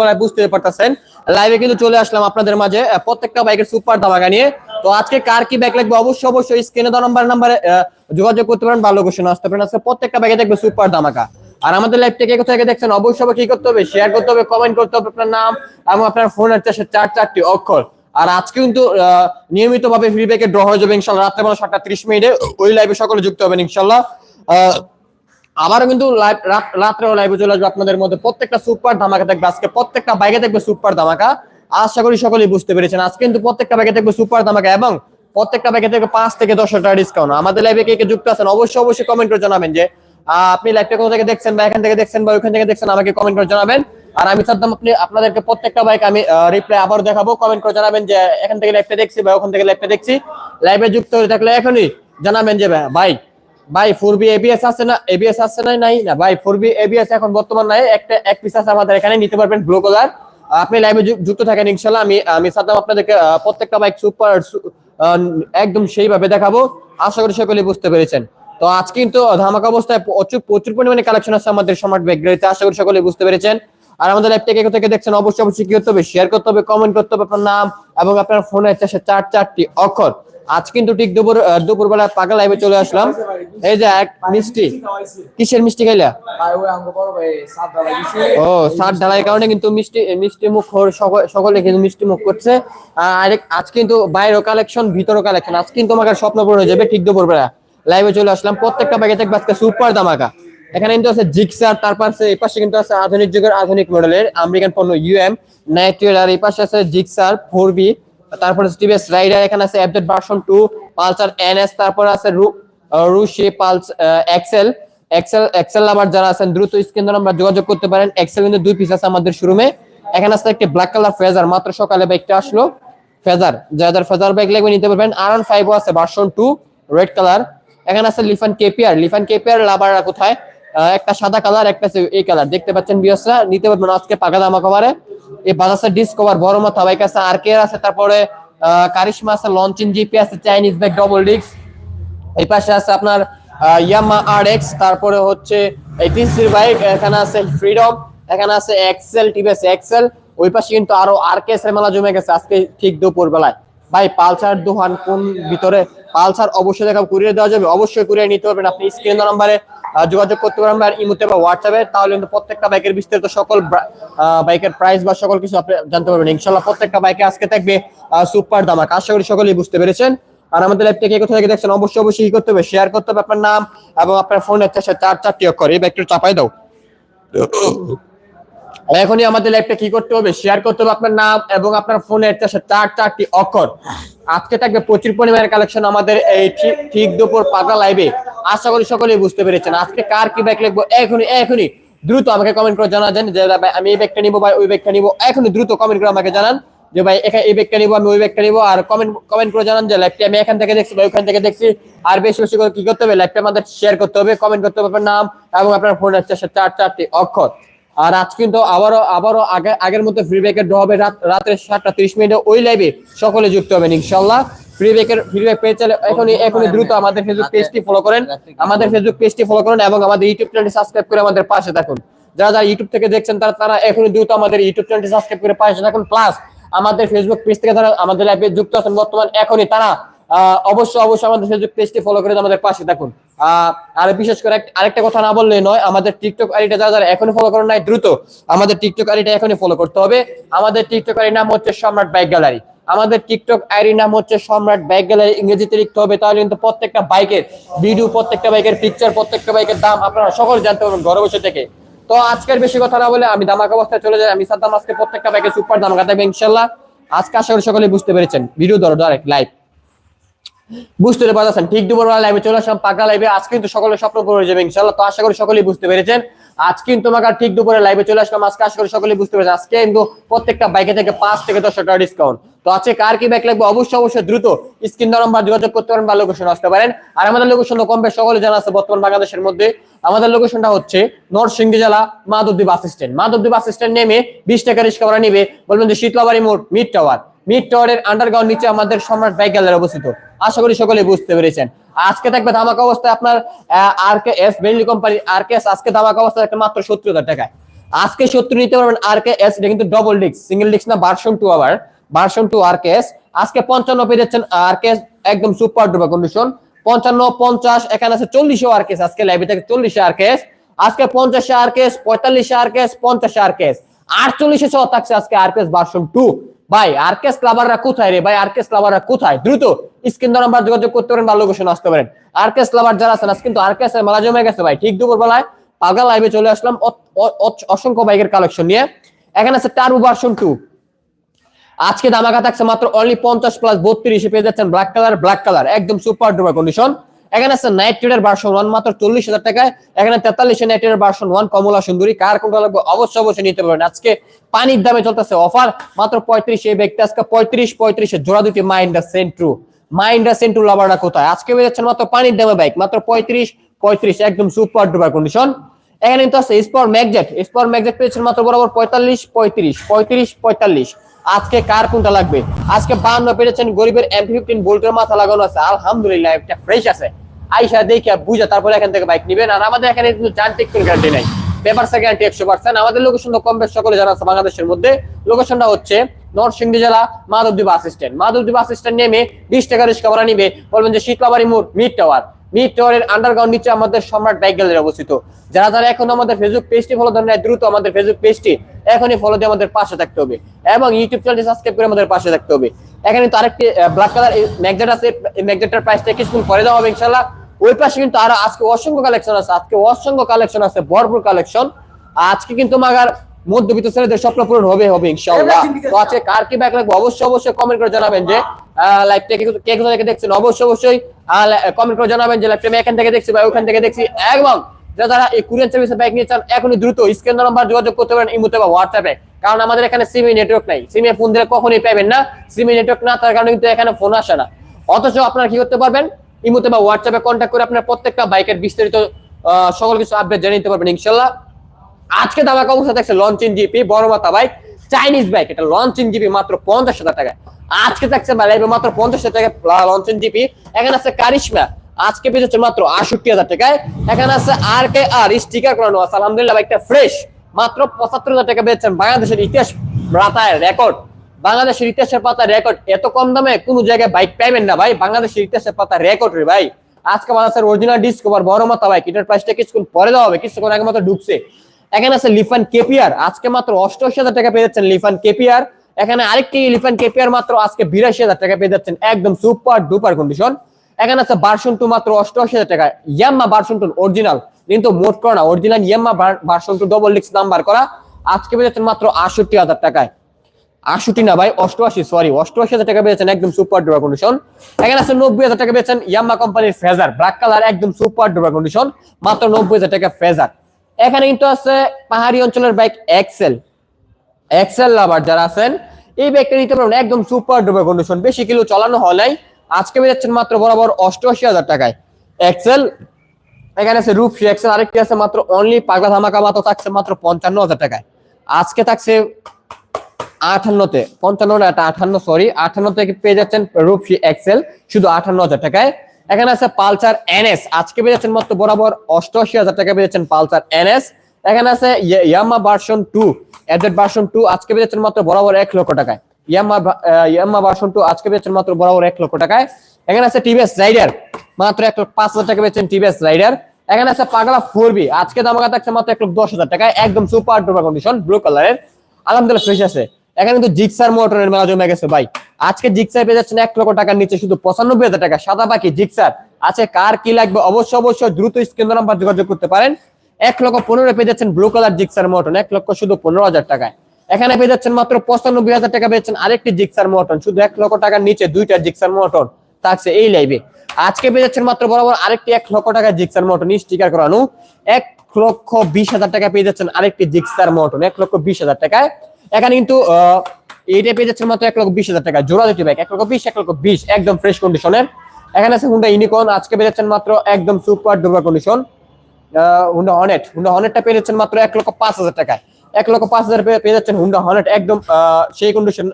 বেলায় বুঝতে পারতেছেন। লাইভে কিন্তু চলে আসলাম আপনাদের মাঝে প্রত্যেকটা বাইকের সুপার ধামাকা নিয়ে। তো আজকে কার কি ব্যাগ লাগবে? অবশ্যই অবশ্যই স্ক্রিনে দেওয়া নাম্বার নাম্বারে যোগাযোগ করতে পারেন ভালো কোশ্চেন আসতে পারেন। আজকে প্রত্যেকটা ব্যাগে দেখবে সুপার ধামাকা। আর আমাদের লাইভ থেকে কোথায় দেখছেন, অবশ্যই কি করতে হবে? শেয়ার করতে হবে কমেন্ট করতে হবে আপনার নাম এবং আপনার ফোনের চাষে চার, চারটি অক্ষর। আর আজকে কিন্তু নিয়মিত ভাবে ফ্রি ব্যাগে ড্র হয়ে যাবে ইনশাল্লাহ। রাত্রে বেলা সাতটা ত্রিশ মিনিটে ওই লাইভে সকলে যুক্ত হবেন ইনশাল্লাহ। আবারও কিন্তু লাইভ রাত্রে লাইভে চলে আসবে আপনাদের মধ্যে। প্রত্যেকটা সুপার ধামাকা থাকবে আজকে প্রত্যেকটা বাইকে থাকবে সুপার ধামাকা। আশা করি সকলেই বুঝতে পেরেছেন। আজকে কিন্তু প্রত্যেকটা বাইকে থাকবে সুপার ধামাকা এবং প্রত্যেকটা বাইকে থেকে পাঁচ থেকে দশ টাকা ডিসকাউন্ট আমাদের লাইভে কে কে যুক্ত আছেন অবশ্যই অবশ্যই কমেন্ট করে জানাবেন যে আপনি লাইভটা কোথা থেকে দেখছেন বা এখান থেকে দেখছেন বা ওইখান থেকে দেখছেন, আমাকে কমেন্ট করে জানাবেন। আর আমি চাচ্তাম আপনি, আপনাদেরকে প্রত্যেকটা বাইক আমি রিপ্লাই আবার দেখাবো। কমেন্ট করে জানাবেন যে, এখান থেকে লাইভটা দেখছি বা ওখান থেকে লাইভটা দেখছি। লাইভে যুক্ত হয়ে থাকলে এখনই জানাবেন যে, ভাই ভাই ফোর বি এবিএস আছে না? এবিএস আছে না নাই না। ভাই ফোর বি এবিএস এখন বর্তমান নাই। একটা, এক পিস আছে আমাদের এখানে, নিতে পারবেন ব্লু কালার আপনি লাইভে যুক্ত থাকেন, ইনশাল্লাহ। আমি আমি সাদ্দাম আপনাদেরকে প্রত্যেকটা বাইক সুপার একদম সেইভাবে দেখাবো। আশা করি সকলে বুঝতে পেরেছেন। তো আজ কিন্তু ধামাকা অবস্থায় প্রচুর প্রচুর পরিমাণে কালেকশন আছে আমাদের সমার্ট ব্যাগ গ্যালারিতে আশা করি সকলে বুঝতে পেরেছেন। আর আমাদের লাইভ থেকে থেকে দেখছেন, অবশ্যই অবশ্যই কি করতে হবে? শেয়ার করতে হবে কমেন্ট করতে হবে আপনার নাম এবং আপনার ফোনের চার, চারটি অক্ষর। আজ কিন্তু ঠিক দুপুর দুপুরবেলা পাকা লাইভে চলে আসলাম। এই যে এক মিষ্টি। কিসের মিষ্টি খাইলা? ও সার ঢালাইয়ের কারণে কিন্তু মিষ্টি মিষ্টি মুখ সকলে কিন্তু মিষ্টি মুখ করছে। আর আজ কিন্তু বাইরেও কালেকশন ভিতরও কালেকশন আজ কিন্তু আমাকে স্বপ্ন পূরণ হয়ে যাবে ঠিক দুপুরবেলা। লাইভে চলে আসলাম। প্রত্যেকটা ব্যাগে থাকবে আজকে সুপার দামাকা এখানে কিন্তু আছে জিক্সার তারপর আছে এই পাশে কিন্তু আছে আধুনিক যুগের আধুনিক মডেলের আমেরিকান পণ্য ইউএম নাইট্রিয়াল আর এই পাশে আছে জিক্সার ফোর বি তারপরে টিভিএস রাইডার এখানে আছে updated version two Pulsar NS তারপর আছে রুশি পালস এক্সেল এক্সেল এক্সেল আবার যারা আছেন, দ্রুত স্ক্রিন নাম্বার যোগাযোগ করতে পারেন। এক্সেল কিন্তু দুই পিস আছে আমাদের শোরুমে এখানে আছে একটি ব্ল্যাক কালার ফেজার মাত্র সকালে বাইকটা আসলো। ফেজার যাদের ফেজার বাইক লাগবে নিতে পারবেন। আর ওয়ান ফাইভ আছে ভার্সন টু রেড কালার এখানে আছে লিফান কেপিআর লিফান কেপিআর লাভাররা কোথায়? একটা সাদা কালার একটা এই কালার দেখতে পাচ্ছেন বিয়সরা নিতে পারবেন আজকে পাকা দামা কভারে এই বাজাজের ডিসকভার বড় মাথা বাইক আছে আর কে আছে, তারপরে কারিশমা আছে লঞ্চিন জিপি আছে চাইনিজ ব্যাগ ডবল ডিস্ক এই পাশে আছে আপনার ইয়ামা আর এক্স তারপরে হচ্ছে, এই তিনশির বাইক, এখানে আছে ফ্রিডম এখানে আছে এক্সেল টিভিএস এক্সেল ওই পাশে কিন্তু আরও আর কে মেলা জমে গেছে, আজকে ঠিক দুপুর বেলায়। ভাই, পালসার দোকান কোন ভিতরে? পালসার অবশ্যই দেখা কুরিয়ার দেওয়া যাবে, অবশ্যই কুরিয়ার নিতে পারবেন। আপনি স্ক্রিন নাম্বারে যোগাযোগ করতে পারবেন আর ইমুতে বা হোয়াটসঅ্যাপে তাহলে কিন্তু প্রত্যেকটা বাইকের বিস্তারিত সকল বাইকের প্রাইস বা সকল কিছু আপনি জানতে পারবেন। ইনশাল্লাহ প্রত্যেকটা বাইকে আজকে থাকবে সুপার দামাক। আশা করি সকলেই বুঝতে পেরেছেন। আর আমাদের লাইভ থেকে কোথা থেকে দেখছেন, অবশ্যই অবশ্যই কি করতে হবে শেয়ার করতে হবে আপনার নাম এবং আপনার ফোনের চাষে চার চারটি অক্ষর। এই ব্যাগটা চাপাই দাও। এখনই আমাদের লাইভটা কি করতে হবে শেয়ার করতে হবে আপনার নাম এবং আপনার ফোনের চাষে চার চারটি অক্ষর। আজকে থাকবে প্রচুর পরিমাণের কালেকশন আমাদের এই ঠিক- দুপুর পাকা লাইভে আশা করি সকলেই বুঝতে পেরেছেন। আজকে কার কি ব্যাগ লিখব এখনই এখনই দ্রুত আমাকে কমেন্ট করে জানাবেন যে, ভাই, আমি এই ব্যাগটা নিবো, ভাই, ওই ব্যাগটা নিবো। এখনই দ্রুত কমেন্ট করে আমাকে জানান যে, ভাই এখানে এই ব্যাগটা নিবো, আমি ওই ব্যাগটা নিবো। আর কমেন্ট কমেন্ট করে জানান যে লাইভটি আমি এখান থেকে দেখছি বা ওইখান থেকে দেখছি। আর বেশি বেশি করে কি করতে হবে? লাইভটা আমাদের শেয়ার করতে হবে কমেন্ট করতে হবে আপনার নাম এবং আপনার ফোন চারশো চার, চারটি অক্ষর। আর আজ কিন্তু আবারও আবারও আগে, আগের মতো ফ্রি ব্যাকের ড্র হবে রাত, রাত্রে সাতটা তিরিশ মিনিটে। ওই লাইভে সকলে যুক্ত হবেন ইনশাল্লাহ ফ্রি ব্যাকের ফ্রি ব্যাক চলে। এখনই এখনই দ্রুত আমাদের ফেসবুক পেজটি ফলো করেন। আমাদের ফেসবুক পেজটি ফলো করেন এবং আমাদের ইউটিউব চ্যানেলটি সাবস্ক্রাইব করে আমাদের পাশে থাকুন। যারা যারা ইউটিউব থেকে দেখছেন তারা তারা এখনই দ্রুত আমাদের ইউটিউব চ্যানেলটি সাবস্ক্রাইব করে পাশে থাকুন। প্লাস আমাদের ফেসবুক পেজ থেকে যারা আমাদের লাইভে যুক্ত আছেন বর্তমান এখনই তারা অবশ্যই অবশ্যই আমাদের ফেসবুক পেজটি ফলো করে আমাদের পাশে আহ, আর বিশেষ করে আরেকটা কথা না বললে নয় আমাদের টিকটক আইডিটা যারা যারা এখনই ফলো করেন নাই দ্রুত আমাদের টিকটক আইডিটা এখনই ফলো করতে হবে। আমাদের টিকটক আইডির নাম হচ্ছে সম্রাট বাইক গ্যালারি। আমাদের টিকটক আইডির নাম হচ্ছে সম্রাট বাইক গ্যালারি। ইংরেজিতে লিখতে হবে তাহলে কিন্তু প্রত্যেকটা বাইকের ভিডিও প্রত্যেকটা বাইকের পিকচার প্রত্যেকটা বাইকের দাম আপনারা সকল জানতে পারবেন ঘরে বসে থেকে। তো আজকের বেশি কথা না বলে আমি দামাক অবস্থায় চলে যাই। আমি সাদ্দাম আজকে প্রত্যেকটা বাইকের সুপার দাম থাকবে ইনশাল্লাহ। আজকে আশা করি সকলে বুঝতে পেরেছেন। ভিডিও ধরো ডাইরেক্ট লাইভ বুঝতে পারছেন ঠিক দুপুরবেলা লাইভে চলে আসলাম পাকা লাইভে আজ কিন্তু সকলের স্বপ্ন হয়ে যাবে ইনশাল্লাহ তো আশা করি সকলেই বুঝতে পেরেছেন। আজ কিন্তু তোমাকে ঠিক দুপুরে লাইভে চলে আসলাম, আজকে আশা করি সকলেই বুঝতে পেরেছেন। আজকে কিন্তু প্রত্যেকটা বাইকে থেকে পাঁচ থেকে দশ টাকা ডিসকাউন্ট তো আজকে কার কি বাইক লাগবে? অবশ্যই অবশ্যই দ্রুত স্ক্রিন নাম্বার যোগাযোগ করতে পারেন বা লোকেশন আসতে পারেন। আর আমাদের লোকেশন কম বেশ সকলে জানা আছে বর্তমান বাংলাদেশের মধ্যে। আমাদের লোকেশনটা হচ্ছে নরসিংদী জেলা Madhabdi bus stand Madhabdi bus stand নেমে বিশ টাকা রিক্সা ভাড়া নিবে। বলবেন যে শীতলাবাড়ি মোড় মিড টাওয়ার মিড টাওয়ারের আন্ডারগ্রাউন্ড নিচে আমাদের সম্রাট গ্যালারি অবস্থিত আশা করি সকলে বুঝতে পেরেছেন আজকে থাকবে ধামাকা অবস্থায় আপনার R K S Benly company R K S আজকে ধামাকা অবস্থায় একটা মাত্র সত্তর হাজার টাকায় আজকে সত্তর নিতে পারবেন আর কে এস এটা কিন্তু ডবল ডিস্ক সিঙ্গেল ডিস্ক না ভার্সন টু আবার version two R K S আজকে পঞ্চান্ন পেয়ে যাচ্ছেন আর কে এস একদম সুপার ডুপার কন্ডিশন পঞ্চান্ন পঞ্চাশ এখানে আছে চল্লিশে আর কেস আজকে লাইভে থেকে চল্লিশে আর কেস আজকে পঞ্চাশে আর কেস পঁয়তাল্লিশে আর কেস পঞ্চাশে আর কেস আটচল্লিশে সহ থাকছে আজকে আর কেস ভার্সন টু ভাই আরকেস ক্লাবাররা কোথায় রে? ভাই আরকেস ক্লাবাররা কোথায়? দ্রুত স্ক্রিন নাম্বার যোগাযোগ করতে পারেন বা লোকেশন আসতে পারেন। আরকেস ক্লাবার যারা আছেন আজকে কিন্তু আরকেস এর মেলা জমে গেছে ভাই। ঠিক দুপুর বেলায় পাগা লাইভে চলে আসলাম অসংখ্য বাইকের কালেকশন নিয়ে। এখানে আছে টার্বো ভার্সন টু আজকে দামাকা থাকছে মাত্র অনলি পঞ্চাশ প্লাস বত্রিশে পেয়ে যাচ্ছেন ব্ল্যাক কালার ব্ল্যাক কালার একদম সুপার ডুপার কন্ডিশন এখানে আছে নাইট ভার্সন ওয়ান মাত্র চল্লিশ হাজার টাকায়। এখানে ভার্সন ওয়ান কমলা সুন্দরী। কার কোনটা লাগবে? অবশ্যই অবশ্যই নিতে পারবেন। আজকে পানির দামে চলতেছে অফার মাত্র পঁয়ত্রিশ এই ব্যক্তি। আজকে পঁয়ত্রিশ, পঁয়ত্রিশে জোড়া দুটি মাইন্ডা সেন্ট্রু মাইন্ডা সেন্ট্রু লাভারটা কোথায়? আজকে মাত্র পানির দামে বাইক মাত্র পঁয়ত্রিশ পঁয়ত্রিশ, একদম সুপার ডুপার কন্ডিশন এখানে কিন্তু আছে স্পর ম্যাগজেট স্পর ম্যাগজেট পেয়েছেন মাত্র বরাবর পঁয়তাল্লিশ, পঁয়ত্রিশ পঁয়ত্রিশ, পঁয়তাল্লিশ। আজকে কার কোনটা লাগবে? আজকে বান্ন পেরেছেন গরিবের এম ফিফটিন বোল্টের মাথা লাগানো আছে। আলহামদুলিল্লাহ একটা ফ্রেশ আছে। আইসা দেখে বুঝা তারপরে এখান থেকে বাইক নিবেন। আর আমাদের এখানে কিন্তু যান্ত্রিক কোনো গ্যারান্টি নাই। পেপার গ্যারান্টি একশো পার্সেন্ট আমাদের লোকেশন তো কম বেশ সকলে জানা আছে বাংলাদেশের মধ্যে। লোকেশনটা হচ্ছে নরসিংদী জেলা Madhabdi bus stand Madhabdi bus stand নেমে বিশ টাকা রিক্সা ভাড়া নিবে। বলবেন যে শীতলাবাড়ি মোড় মিড টাওয়ার মিড টাওয়ারের আন্ডারগ্রাউন্ড নিচে আমাদের সম্রাট বাইক গ্যালারি অবস্থিত। যারা যারা এখন আমাদের ফেসবুক পেজটি ফলো দ্রুত আমাদের ফেসবুক পেজটি এখনই ফলো দিয়ে আমাদের পাশে থাকতে হবে। এবং ইউটিউব চ্যানেলটি সাবস্ক্রাইব করে আমাদের পাশে থাকতে হবে। এখানে তো আরেকটি ব্ল্যাক কালার ম্যাগজেট আছে। ম্যাগজেটের প্রাইসটা কিছুক্ষণ পরে দেওয়া হবে ইনশাল্লাহ ওই পাশে কিন্তু আরও আজকে অসংখ্য কালেকশন আছে আজকে অসংখ্য কালেকশন আছে ভরপুর কালেকশন আজকে কিন্তু মাগার মধ্যবিত্ত ছেলেদের স্বপ্ন পূরণ হবে হবে ইনশাআল্লাহ। তো আজকে কার কি ব্যাগ লাগবে? অবশ্যই অবশ্যই কমেন্ট করে জানাবেন যে লাইভটা কে কে কোথা থেকে দেখছেন? অবশ্যই অবশ্যই কমেন্ট করে জানাবেন যে লাইভটা আমি এখান থেকে দেখছি বা ওখান থেকে দেখছি। এবং যারা যারা এই কুরিয়ার সার্ভিসে ব্যাগ নিয়ে চান এখনই দ্রুত স্ক্রিন নাম্বার যোগাযোগ করতে পারেন ইমোতে বা হোয়াটসঅ্যাপে। কারণ আমাদের এখানে সিমি নেটওয়ার্ক নাই। সিমে ফোন দিলে কখনোই পাবেন না। সিমি নেটওয়ার্ক না তার কারণে কিন্তু এখানে ফোন আসে না। অথচ আপনারা কি করতে পারবেন? ইমোতে বা হোয়াটসঅ্যাপে কন্ট্যাক্ট করে আপনার প্রত্যেকটা বাইকের বিস্তারিত সকল কিছু আপডেট জানিয়ে নিতে পারবেন, ইনশাল্লাহ। আজকে দামাকা অবস্থা দেখছে লঞ্চিং জিপি বড় মাথা বাইক চাইনিজ বাইক এটা লঞ্চিং জিপি মাত্র পঞ্চাশ হাজার টাকা। আজকে থাকছে লাইভে মাত্র পঞ্চাশ হাজার টাকা লঞ্চিং জিপি এখানে আছে কারিশমা আজকে পেয়েছে মাত্র আষট্টি হাজার টাকায়। এখানে আছে আর কে আর স্টিকার করানো আছে, আলহামদুলিল্লাহ বাইকটা ফ্রেশ মাত্র পঁচাত্তর হাজার টাকা পেয়েছেন বাংলাদেশের ইতিহাস, রাতায় রেকর্ড বাংলাদেশের ইতিহাসের পাতা রেকর্ড এত কম দামে কোনো জায়গায় বাইক পাইবেন না ভাই। বাংলাদেশের ইতিহাসের পাতা রেকর্ড রে ভাই। আজকে বাংলাদেশের অরিজিনাল ডিসকভার বড় মাথা বাইক এটার প্রাইসটা কিছুক্ষণ পরে দেওয়া হবে। কিছুক্ষণ আগে মাত্র ঢুকছে। এখানে আছে লিফান কেপিয়ার আজকে মাত্র অষ্টআশি হাজার টাকা পেয়ে যাচ্ছেন লিফান কেপিয়ার এখানে আরেকটি লিফান কেপিয়ার মাত্র আজকে বিরাশি হাজার টাকা পেয়ে যাচ্ছেন। একদম সুপার ডুপার কন্ডিশন এখানে আছে ভার্সন টু মাত্র অষ্টআশি হাজার টাকা। ইয়াম্মা ভার্সন টু অরিজিনাল কিন্তু মোট করা না original Yamaha version two double ডিক্স নাম্বার করা। আজকে পেয়ে যাচ্ছেন মাত্র আটষট্টি হাজার টাকায়। আটষট্টি না ভাই, অষ্টআশি সরি অষ্টআশি হাজার টাকা পেয়েছেন একদম সুপার ডুপার কন্ডিশন এখানে আছে নব্বই হাজার টাকা পেয়েছেন ইয়াম্মা কোম্পানির ফেজার ব্ল্যাক কালার একদম সুপার ডুপার কন্ডিশন মাত্র নব্বই হাজার টাকা ফেজার এখানে কিন্তু আছে পাহাড়ি অঞ্চলের বাইক এক্সেল এক্সেল লাভার যারা আছেন, এই বাইকটা নিতে পারবেন একদম সুপার ডুপার কন্ডিশন বেশি কিলো চালানো হয় নাই, আজকে পেয়ে যাচ্ছেন মাত্র বরাবর অষ্টআশি হাজার টাকায়। এক্সেল এখানে আছে রূপসী এক্সেল আরেকটি আছে মাত্র অনলি পাগলা ধামাকা, মাত্র থাকছে মাত্র পঞ্চান্ন হাজার টাকায়। আজকে থাকছে আঠান্নতে পঞ্চান্ন না এটা আঠান্ন সরি আঠান্ন থেকে পেয়ে যাচ্ছেন রূপসী এক্সেল শুধু আঠান্ন হাজার টাকায়। এখানে আছে পালসার এনএস, আজকে পেয়ে যাচ্ছেন মাত্র বরাবর অষ্টআশি হাজার টাকা পেয়ে যাচ্ছেন পালসার এনএস। এখানে আছে Yamaha version two added version two আজকে পেয়ে যাচ্ছেন মাত্র বরাবর এক লক্ষ টাকায়। ইয়ামা ইয়ামা ভার্সন টু আজকে পেয়ে যাচ্ছেন মাত্র বরাবর এক লক্ষ টাকায়। এখানে আছে টিভিএস রাইডার মাত্র এক লক্ষ পাঁচ হাজার টাকা পেয়েছেন টিভিএস রাইডার এখানে আছে পাগলা ফোর বি আজকে দামাকা থাকছে মাত্র এক লক্ষ দশ হাজার টাকায়, একদম সুপার ডুপার কন্ডিশন ব্লু কালারের আলহামদুলিল্লাহ ফ্রেশ আছে। এখানে কিন্তু জিক্সার মোটরের মেলা জমে গেছে, ভাই। আজকে জিক্সার পেয়ে যাচ্ছেন এক লক্ষ টাকার নিচে, শুধু পঁচানব্বই হাজার টাকা। সাদা বাকি জিক্সার। আছে কার কি লাগবে? অবশ্যই অবশ্যই দ্রুত স্ক্রিন নাম্বার যোগাযোগ করতে পারেন। এক লক্ষ পনেরো পেয়ে যাচ্ছেন ব্লু কালার জিক্সার মোটন এক লক্ষ শুধু পনেরো হাজার টাকায়। এখানে পেয়ে যাচ্ছেন মাত্র পঁচানব্বই হাজার টাকা পেয়েছেন আরেকটি জিক্সার মোটন শুধু এক লক্ষ টাকার নিচে দুইটা জিক্সার মোটন থাকছে এই লাইভে। আজকে পেয়ে যাচ্ছেন মাত্র বরাবর আরেকটি এক লক্ষ টাকা জিক্সার মোটন স্টিকার করানো। এক লক্ষ বিশ হাজার টাকা পেয়ে যাচ্ছেন আরেকটি জিক্সার মোটন এক লক্ষ বিশ হাজার টাকায়। এখানে কিন্তু এইটা পেয়ে যাচ্ছেন মাত্র এক লক্ষ বিশ হাজার টাকা। জোড়া দুটি ব্যাগ এক লক্ষ বিশ, এক লক্ষ বিশ, একদম ফ্রেশ কন্ডিশনের এখানে আছে হুন্ডা ইউনিকর্ন আজকে পেয়ে যাচ্ছেন মাত্র একদম super duper condition Honda Hornet Honda হনেটটা পেয়ে যাচ্ছেন মাত্র এক লক্ষ পাঁচ হাজার টাকায়। এক লক্ষ পাঁচ হাজার পেয়ে যাচ্ছেন হুন্ডা হনেট একদম সেই কন্ডিশন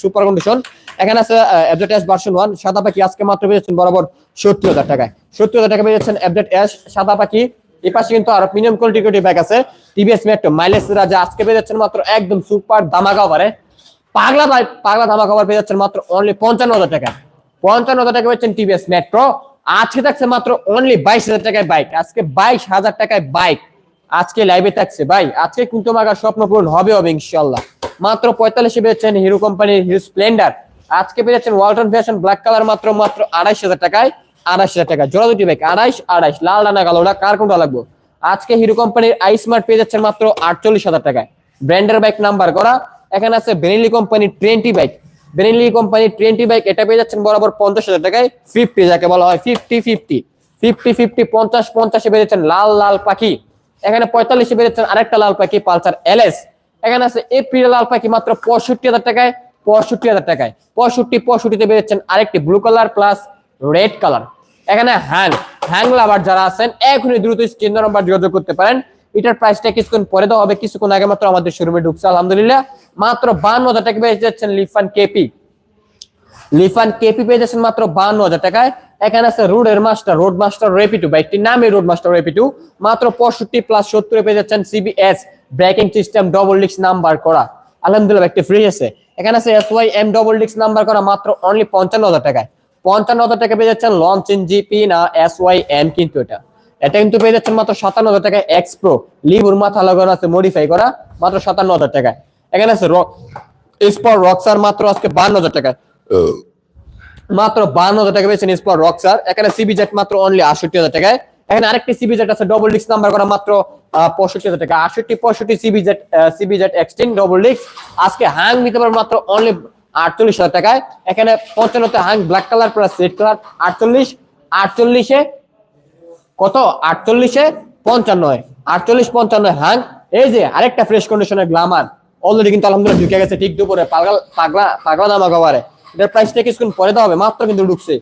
সুপার কন্ডিশন এখানে আছে অ্যাবজেট এস ভার্সন ওয়ান সাদা পাখি আজকে মাত্র পেয়ে যাচ্ছেন বরাবর সত্তর হাজার টাকায়। সত্তর হাজার টাকা পেয়ে যাচ্ছেন অ্যাবজেট এস সাদা পাখি এই পাশে কিন্তু আরও প্রিমিয়াম কোয়ালিটি বাইক আছে। টিভিএস মেট্রো মাইলেজ রাজা আজকে পেয়ে যাচ্ছেন মাত্র একদম সুপার দামাকা অফারে পাগলা পাগলা ধামাকা অফার পেয়ে যাচ্ছেন মাত্র অনলি পঞ্চান্ন হাজার টাকা। পঞ্চান্ন হাজার টাকা পাচ্ছেন টিভিএস মেট্রো আজকে থাকছে মাত্র অনলি বাইশ হাজার টাকায় বাইক আজকে বাইশ হাজার টাকায় বাইক আজকে লাইভে থাকছে ভাই। আজকে কিন্তু আমার স্বপ্ন পূরণ হবে হবে ইনশাল্লাহ মাত্র পঁয়তাল্লিশে পেয়েছেন হিরো কোম্পানির হিরো স্প্লেন্ডার আজকে পেয়ে যাচ্ছেন ওয়ালটন ফ্যাশন ব্ল্যাক কালার মাত্র মাত্র আড়াইশ হাজার টাকায়। আড়াইশ হাজার টাকা। জোড়া দুটি বাইক আড়াইশ আড়াইশ। লাল, ডানা কালোটা কার কোনটা লাগবে? আজকে হিরো কোম্পানির আই স্মার্ট পেয়ে যাচ্ছেন মাত্র আটচল্লিশ হাজার টাকায়। ব্র্যান্ডের বাইক নাম্বার করা। এখানে আছে বেনেলি কোম্পানির টোয়েন্টি বাইক বেনেলি কোম্পানির টোয়েন্টি বাইক এটা পেয়ে যাচ্ছেন বরাবর পঞ্চাশ হাজার টাকায় ফিফটি যাকে বলা হয় ফিফটি ফিফটি ফিফটি ফিফটি পঞ্চাশ, পঞ্চাশে যাচ্ছেন লাল লাল পাখি। এখানে পঁয়তাল্লিশে পেয়ে যাচ্ছেন আরেকটা লাল পাখি, পালসার এলএস এখানে আছে এপ্রিল লাল পাখি মাত্র পঁয়ষট্টি হাজার টাকায়, পঁয়ষট্টি হাজার টাকায়। পঁয়ষট্টি, পঁয়ষট্টিতে পেয়ে যাচ্ছেন আরেকটি blue colour plus red colour এখানে হ্যাং হ্যাং লাভার যারা আছেন, এখনই দ্রুত স্ক্রিন নাম্বার যোগাযোগ করতে পারেন। এটার প্রাইসটা কিছুক্ষণ পরে দেওয়া হবে, কিছুক্ষণ আগে মাত্র আমাদের শোরুমে ঢুকছে, আলহামদুলিল্লাহ। মাত্র বান্ন হাজার টাকা পেয়ে যাচ্ছেন লিফান কেপি। লিফান কেপি পেয়ে যাচ্ছেন মাত্র বান্ন হাজার টাকায়। এখানে আছে রোডের মাস্টার রোড মাস্টার রেপিটু বাইকটির নামে রোড মাস্টার রেপিটু মাত্র পঁয়ষট্টি প্লাস সত্তরে পেয়ে যাচ্ছেন সিবিএস ব্রেকিং সিস্টেম ডবল ডিক্স নাম্বার করা। আলহামদুলিল্লাহ একটি ফ্রি আছে এখানে আছে এস ওয়াই এম ডবল ডিক্স নাম্বার করা, মাত্র অনলি পঞ্চান্ন হাজার টাকায়। পঞ্চান্ন হাজার টাকা পেয়ে যাচ্ছেন লঞ্চ জিপি না এস ওয়াই এম কিন্তু এটা। এটা কিন্তু পেয়ে যাচ্ছেন মাত্র সাতান্ন হাজার টাকায় এক্স প্রো লিবুর মাথা লাগানো আছে মডিফাই করা, মাত্র সাতান্ন হাজার টাকায়। এখানে আছে স্পর রক্সার মাত্র আজকে বান্ন হাজার টাকায়। মাত্র বান্ন হাজার টাকা পেয়েছেন স্পর রক্সার এখানে সিবি জেট মাত্র অনলি আটষট্টি হাজার টাকায়। এখানে আরেকটি সিবি জেট আছে ডবল ডিস্ক নাম্বার করা মাত্র পঁয়ষট্টি হাজার টাকা। আটষট্টি পঁয়ষট্টি সিবি জেট সিবি জেট এক্সটেন ডবল ডিস্ক আজকে হ্যাং নিতে পারবে মাত্র অনলি আটচল্লিশ হাজার টাকায়। এখানে পঞ্চান্নতে Hunk black colour plus red colour আটচল্লিশ, আটচল্লিশে কত? আটচল্লিশে পঞ্চান্ন আটচল্লিশ পঞ্চান্ন হাং এই যে আরেকটা ফ্রেশ কন্ডিশনের গ্লামার অলরেডি কিন্তু আলহামদুলিল্লাহ ঢুকে গেছে ঠিক দুপুরে, পাগলা পাগলা পাগলা দামা কভারে এটার প্রাইসটা কিছুক্ষণ পরে দেওয়া হবে, মাত্র কিন্তু ঢুকছে।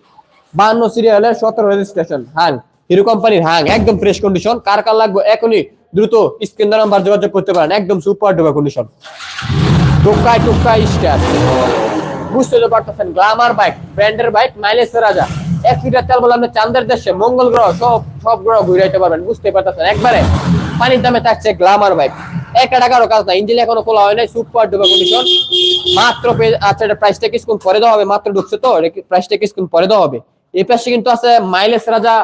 বান্ন সিরিয়ালের সতেরো রেজিস্ট্রেশন হাং হিরো কোম্পানির হাং একদম ফ্রেশ কন্ডিশন কার কার লাগবে এখনই দ্রুত স্ক্রিন নাম্বার যোগাযোগ করতে পারেন, একদম সুপার ডুপার কন্ডিশন টুকাই টুকাই স্টার বুঝতে তো পারতেছেন গ্লামার বাইক ব্র্যান্ডের বাইক মাইলেজ রাজা। এক লিটার তেল বলে আপনি চাঁদের দেশে মঙ্গল গ্রহ, সব সব গ্রহ ঘুরাইতে পারবেন, বুঝতে পারতেছেন। একবারে পানির দামে থাকছে গ্লামার বাইক এক টাকারও কাজ না ইঞ্জিন এখনও খোলা হয় নাই সুপার ডুপার কন্ডিশন মাত্র আচ্ছা এটা প্রাইসটা কিছুক্ষণ পরে দেওয়া হবে, মাত্র ঢুকছে তো প্রাইসটা কিছুক্ষণ পরে দেওয়া হবে। এই পাশে কিন্তু আছে মাইলেজ রাজা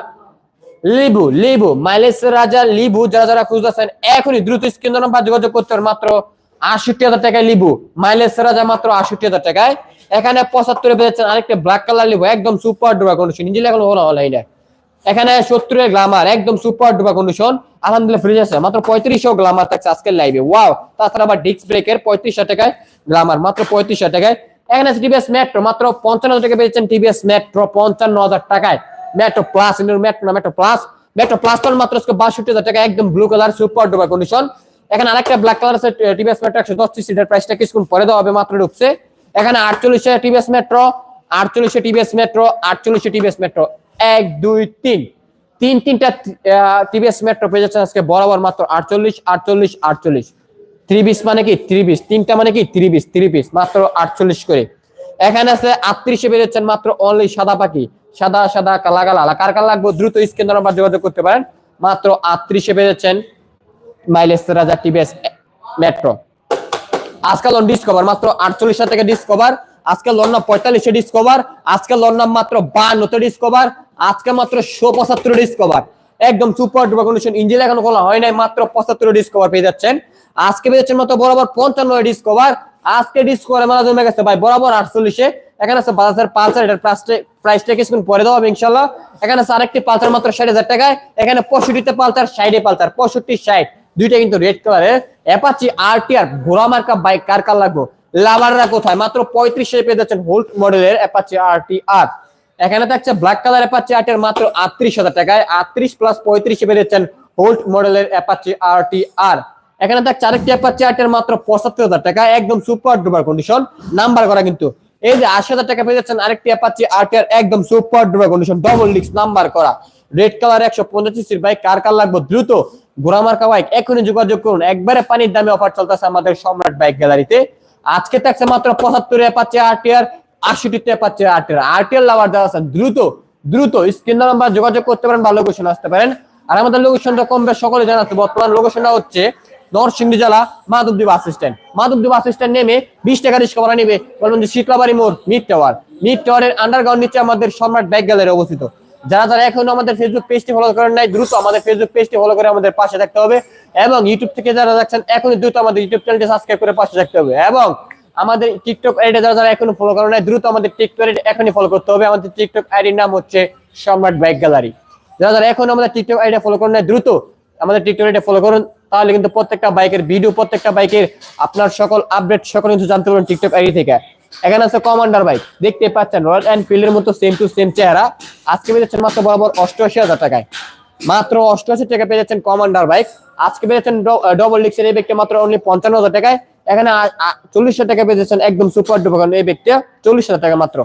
লিবু লিবু মাইলেজ রাজা লিবু, যারা যারা খুঁজতেছেন, এখনই দ্রুত স্ক্রিন নাম্বার যোগাযোগ করতে মাত্র আষট্টি হাজার টাকায় লিবু। মাইলেজ রাজা মাত্র আষট্টি হাজার টাকায়। এখানে পঁচাত্তরে পেয়েছেন আরেকটা ব্ল্যাক কালার লিবু, একদম সুপার ডুবা কন্ডিশন এখন এখানে সত্তরের গ্লামার একদম সুপার ডুবা কন্ডিশন আলহামদুলিল্লাহ ফ্রিজ আছে, মাত্র পঁয়ত্রিশশো গ্লামার থাকছে আজকের লাইভে ওয়াও তাছাড়া আবার ডিস্ক ব্রেকের পঁয়ত্রিশ টাকায় গ্লামার মাত্র পঁয়ত্রিশ টাকায়। এখানে আছে টিভিএস মেট্রো মাত্র পঞ্চান্ন হাজার টাকা পেয়েছেন টিভিএস মেট্রো পঞ্চান্ন হাজার টাকায়। মেট্রো প্লাস মেট্রো না মেট্রো প্লাস মেট্রো প্লাস মাত্র আজকে বাষট্টি হাজার টাকা একদম blue colour super duper condition এখানে আরেকটা ব্ল্যাক কালার আছে টিভিএস মেট্রো একশো দশ সিটের প্রাইসটা কিছুক্ষণ পরে দেওয়া হবে মাত্র ঢুকছে। এখানে আটচল্লিশে টিভিএস মেট্রো আটচল্লিশে টিভিএস মেট্রো আটচল্লিশে টিভিএস মেট্রো এক, দুই, তিন। তিন, তিনটা টিভিএস মেট্রো পেয়ে যাচ্ছেন আজকে বরাবর মাত্র আটচল্লিশ আটচল্লিশ আটচল্লিশ। পিস মানে কি? পিস তিনটা মানে কি? থ্রি পিস মাত্র আটচল্লিশ করে। এখানে আছে আটত্রিশে বেরোচ্ছেন মাত্র অনলি সাদা পাখি। সাদা সাদা, কালা কালা। কার কার লাগবে? দ্রুত স্ক্রিন নাম্বার যোগাযোগ করতে পারেন। মাত্র আটত্রিশে বেরোচ্ছেন মাইলেজ টিভিএস মেট্রো আজকাল লোন ডিসকভার মাত্র আটচল্লিশ টাকা ডিসকভার আজকে লোন নাম পঁয়তাল্লিশে ডিসকভার আজকে লোন মাত্র বান্নতে ডিসকভার আজকে মাত্র শো পঁচাত্তর ডিসকভার একদম সুপার ডুপার কন্ডিশন ইঞ্জিন এখনও খোলা হয় নাই, মাত্র পঁচাত্তর ডিসকভার পেয়ে যাচ্ছেন। আজকে পেয়ে যাচ্ছেন মাত্র বরাবর পঞ্চান্ন ডিসকভার আজকে ডিসকভার মেলা জমে গেছে ভাই, বরাবর আটচল্লিশে। এখানে আছে বাজার পালসার, এটার প্রাইসটা কিছুক্ষণ পরে দেওয়া হবে ইনশাল্লাহ এখানে আছে আরেকটি পালসার মাত্র ষাট হাজার টাকায়, এখানে পঁয়ষট্টিতে পালসার, ষাটে পালসার, পঁয়ষট্টি, ষাট। দুইটা কিন্তু রেড কালারের অ্যাপাচি আরটিআর ঘোড়া মার্কা বাইক কার কার লাগবে? লাভাররা কোথায়? মাত্র পঁয়ত্রিশে পেয়ে যাচ্ছেন হোল্ড মডেলের অ্যাপাচি আর টি আর এখানে থাকছে ব্ল্যাক কালার অ্যাপাচি আরটিআর মাত্র আটত্রিশ হাজার টাকায়। আটত্রিশ প্লাস পঁয়ত্রিশে পেয়ে যাচ্ছেন হোল্ড মডেলের অ্যাপাচি আর টি আরটিআর এখানে থাকছে আরেকটি অ্যাপাচি আরটিআর মাত্র পঁচাত্তর হাজার টাকা একদম সুপার ডুপার কন্ডিশন নাম্বার করা কিন্তু। এই যে আশি হাজার টাকা পেয়ে যাচ্ছেন আরেকটি অ্যাপাচি আরটিআর একদম super duper condition double disc number করা। রেড কালার একশো পঞ্চাশ বাইক কার কার লাগবে? দ্রুত চলতেছে আমাদের লোকেশনটা কম বেশ সকলে জানাচ্ছে বর্তমান হচ্ছে জেলা মাধবদ্বীপ বাস স্ট্যান্ড। স্ট্যান্ড নেমে বিশ টাকা রিক্সা ভাড়া নেবে। শীতলাবাড়ি মোড় মিড টাওয়ার মিড টাওয়ারের আন্ডারগ্রাউন্ড নিচে আমাদের সম্রাট ব্যাগ গ্যালারি অবস্থিত। যারা যারা এখনও আমাদের ফেসবুক পেজটি ফলো করেন নাই, দ্রুত আমাদের ফেসবুক পেজটি ফলো করে আমাদের পাশে থাকতে হবে এবং ইউটিউব থেকে যারা দেখছেন, এখনই দ্রুত আমাদের ইউটিউব চ্যানেলটি সাবস্ক্রাইব করে পাশে থাকতে হবে এবং আমাদের টিকটক আইডি যারা যারা এখনও ফলো করেন নাই, দ্রুত আমাদের টিকটক আইডি এখনই ফলো করতে হবে। আমাদের টিকটক আইডির নাম হচ্ছে সম্রাট বাইক গ্যালারি। যারা যারা এখন আমাদের টিকটক আইডি ফলো করেন নাই, দ্রুত আমাদের টিকটক আইডি ফলো করুন। তাহলে কিন্তু প্রত্যেকটা বাইকের ভিডিও প্রত্যেকটা বাইকের আপনার সকল আপডেট সকল কিছু জানতে পারবেন টিকটক আইডি থেকে। এখানে আছে কমান্ডার বাইক দেখতে পাচ্ছেন রয়্যাল এনফিল্ডের মতো সেম টু সেম চেহারা। আজকে পেয়ে যাচ্ছেন মাত্র বরাবর অষ্টআশি হাজার টাকায়। মাত্র অষ্টআশি টাকা পেয়ে যাচ্ছেন কমান্ডার বাইক আজকে পেয়ে যাচ্ছেন ডবল ডিক্সের এই ব্যক্তি মাত্র অনলি পঞ্চান্ন হাজার টাকায়। এখানে চল্লিশ হাজার টাকা পেয়ে যাচ্ছেন একদম সুপার ডুপার এই ব্যক্তি চল্লিশ হাজার টাকা মাত্র।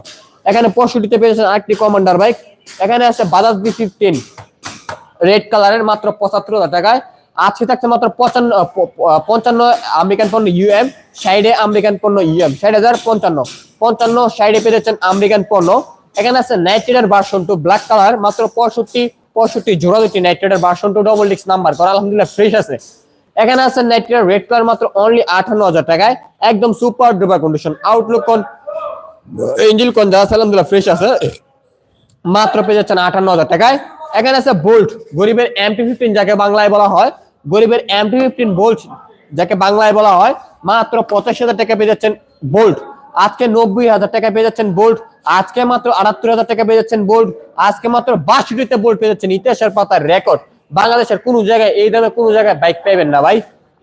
এখানে পঁয়ষট্টিতে পেয়ে যাচ্ছেন আরেকটি কমান্ডার বাইক এখানে আছে বাজাজ বি ফিফটিন রেড কালারের মাত্র পঁচাত্তর হাজার টাকায়। আজকে থাকছে মাত্র পঞ্চান্ন পঞ্চান্ন আমেরিকান পণ্য ইউএম, সাইডে আমেরিকান পণ্য ইউএম ষাট হাজার পঞ্চান্ন। পঞ্চান্ন সাইডে পেয়েছেন আমেরিকান পণ্য। এখানে আছে নাইট্রেডের ভার্সন টু ব্ল্যাক কালার মাত্র পঁয়ষট্টি পঁয়ষট্টি জোড়া দুটি নাইট্রেডের ভার্সন টু ডবল ডিক্স নাম্বার করা আলহামদুলিল্লাহ ফ্রেশ আছে। এখানে আছে নাইট্রেড রেড কালার মাত্র অনলি আঠান্ন হাজার টাকায়, একদম সুপার ডুপার কন্ডিশন আউটলুক কোন ইঞ্জিল কোন যা আলহামদুলিল্লাহ ফ্রেশ আছে, মাত্র পেয়ে যাচ্ছেন আটান্ন হাজার টাকায়। এখানে আছে বোল্ট গরিবের এমপি ফিফটিন যাকে বাংলায় বলা হয়। গরিবের এমপি ফিফটিন বোল্ট যাকে বাংলায় বলা হয় মাত্র পঁচাশি হাজার টাকা পেয়ে যাচ্ছেন বোল্ট আজকে নব্বই হাজার টাকা পেয়ে যাচ্ছেন বোল্ট আজকে মাত্র আটাত্তর হাজার টাকা পেয়ে যাচ্ছেন বোল্ট আজকে মাত্র বাষট্টিতে বোল্ট পেয়ে যাচ্ছেন ইতিহাসের পাতার রেকর্ড বাংলাদেশের কোনো জায়গায়, এই দামে কোনো জায়গায় বাইক পাইবেন না ভাই।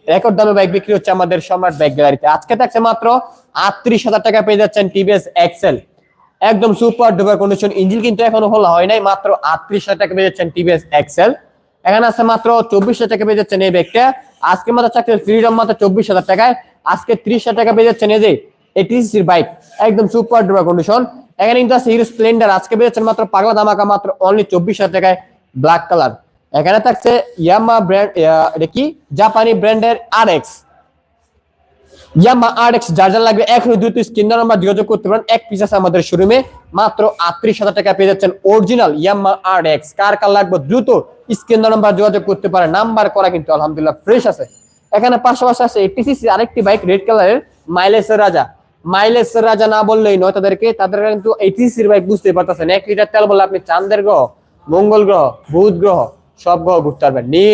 রেকর্ড দামে বাইক বিক্রি হচ্ছে আমাদের সম্রাট বাইক গ্যালারিতে আজকে থাকছে মাত্র আটত্রিশ হাজার টাকা পেয়ে যাচ্ছেন টিভিএস এক্সেল একদম সুপার ডুপার কন্ডিশন ইঞ্জিন কিন্তু এখনও হলো হয় নাই, মাত্র আটত্রিশ হাজার টাকা পেয়ে যাচ্ছেন টিভিএস এক্সেল এখানে আছে মাত্র চব্বিশ হাজার টাকা পেয়ে যাচ্ছেন এই ব্যাগটা। আজকে মাত্র চাকরি ফ্রিডম মাত্র চব্বিশ হাজার টাকায়। আজকে ত্রিশ হাজার টাকা পেয়ে যাচ্ছেন এই যে এটিসির বাইক একদম সুপার ডুপার কন্ডিশন এখানে কিন্তু আছে হিরো স্প্লেন্ডার আজকে পেয়ে যাচ্ছেন মাত্র পাগলা ধামাকা, মাত্র অনলি চব্বিশ হাজার টাকায় ব্ল্যাক কালার এখানে থাকছে ইয়ামা ব্র্যান্ড এটা কি? জাপানি ব্র্যান্ডের আর এক্স ইয়ামা আর এক্স যার যার লাগবে আমাদের শোরুমে মাত্র আটত্রিশ হাজার টাকা পেয়ে যাচ্ছেন অরিজিনাল ইয়ামা আর এক্স কার কার লাগবে দ্রুত স্ক্রিন নাম্বার যোগাযোগ করতে পারেন নাম্বার করা কিন্তু আলহামদুলিল্লাহ ফ্রেশ আছে। এখানে পাশাপাশি আছে এটিসি আরেকটি বাইক রেড কালারের মাইলেজের রাজা। মাইলেজের রাজা না বললেই নয়, তাদেরকে, তাদের কিন্তু এটিসির বাইক বুঝতে পারতেছেন। এক লিটার তেল বললে আপনি চাঁদের গ্রহ, মঙ্গল গ্রহ, বুধ গ্রহ, সব গ্রহ ঘুরতে পারবেন। নি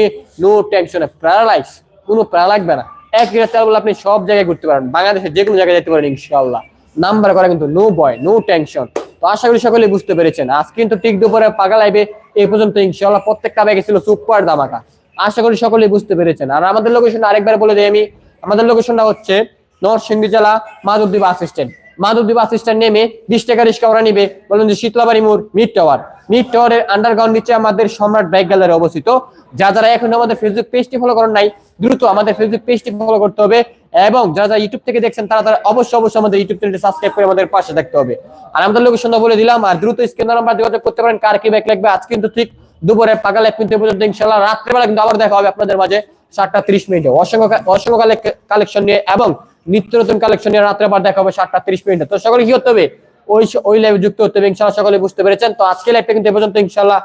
নো টেনশনে প্যারালাইজ কোনো প্যারা লাগবে না। এক লিটার তেল বলে আপনি সব জায়গায় ঘুরতে পারেন বাংলাদেশে যে কোনো জায়গায় যেতে পারেন ইনশাআল্লাহ। নাম্বার করা কিন্তু নো বয় নো টেনশন তো আশা করি সকলে বুঝতে পেরেছেন। আজ কিন্তু ঠিক দুপুরে পাগা লাইবে এই পর্যন্ত ইনশাআল্লাহ প্রত্যেকটা ব্যাগে ছিল সুপার দামাকা আশা করি সকলেই বুঝতে পেরেছেন। আর আমাদের লোকেশন আরেকবার বলে দিই আমি, আমাদের লোকেশনটা হচ্ছে নরসিংদী জেলা Madhabdi bus stand Madhabdi bus stand নেমে বিশ টাকা রিক্সা ওরা নিবে। বলুন যে শীতলাবাড়ি মোড় মিড টাওয়ার মিড টাওয়ারের আন্ডারগ্রাউন্ড নিচে আমাদের সম্রাট বাইক গ্যালারি অবস্থিত। যা যারা এখন আমাদের ফেসবুক পেজটি ফলো করেন নাই, দ্রুত আমাদের ফেসবুক পেজটি ফলো করতে হবে। এবং যারা যারা ইউটিউব থেকে দেখছেন, তারা তারা অবশ্যই অবশ্যই আমাদের ইউটিউব চ্যানেলটি সাবস্ক্রাইব করে আমাদের পাশে থাকতে হবে। আর আমাদের লোকেশনটা বলে দিলাম, আর দ্রুত স্ক্রিন নাম্বার যোগাযোগ করতে পারেন, কার কি বাইক লাগবে। আজ কিন্তু ঠিক দুপুরে পাগাল এক মিনিট পর্যন্ত ইনশাল্লাহ রাত্রেবেলা কিন্তু আবার দেখা হবে আপনাদের মাঝে সাতটা ত্রিশ মিনিটে। অসংখ্য অসংখ্য কালেকশন নিয়ে এবং নিত্য নতুন কালেকশন নিয়ে রাত্রে আবার দেখা হবে সাতটা ত্রিশ মিনিটে। তো সকলে কি হতে হবে? ওই ওই লাইভে যুক্ত হতে হবে ইনশাল্লাহ সকলে বুঝতে পেরেছেন। তো আজকে লাইভটা কিন্তু এ পর্যন্ত ইনশাল্লাহ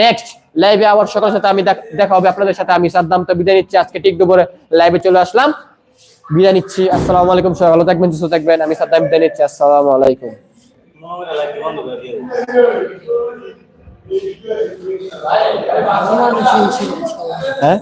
নেক্সট লাইভে আবার সকলের সাথে আমি দেখা হবে। আপনাদের সাথে আমি সাদ্দাম তো বিদায় নিচ্ছি। আজকে ঠিক দুপুরে লাইভে চলে আসলাম। বিদায় নিচ্ছি। আসসালামু আলাইকুম সবাই, ভালো থাকবেন, সুস্থ থাকবেন। আমি সাদ্দাম বিদায় নিচ্ছি। আসসালামু আলাইকুম। হ্যাঁ?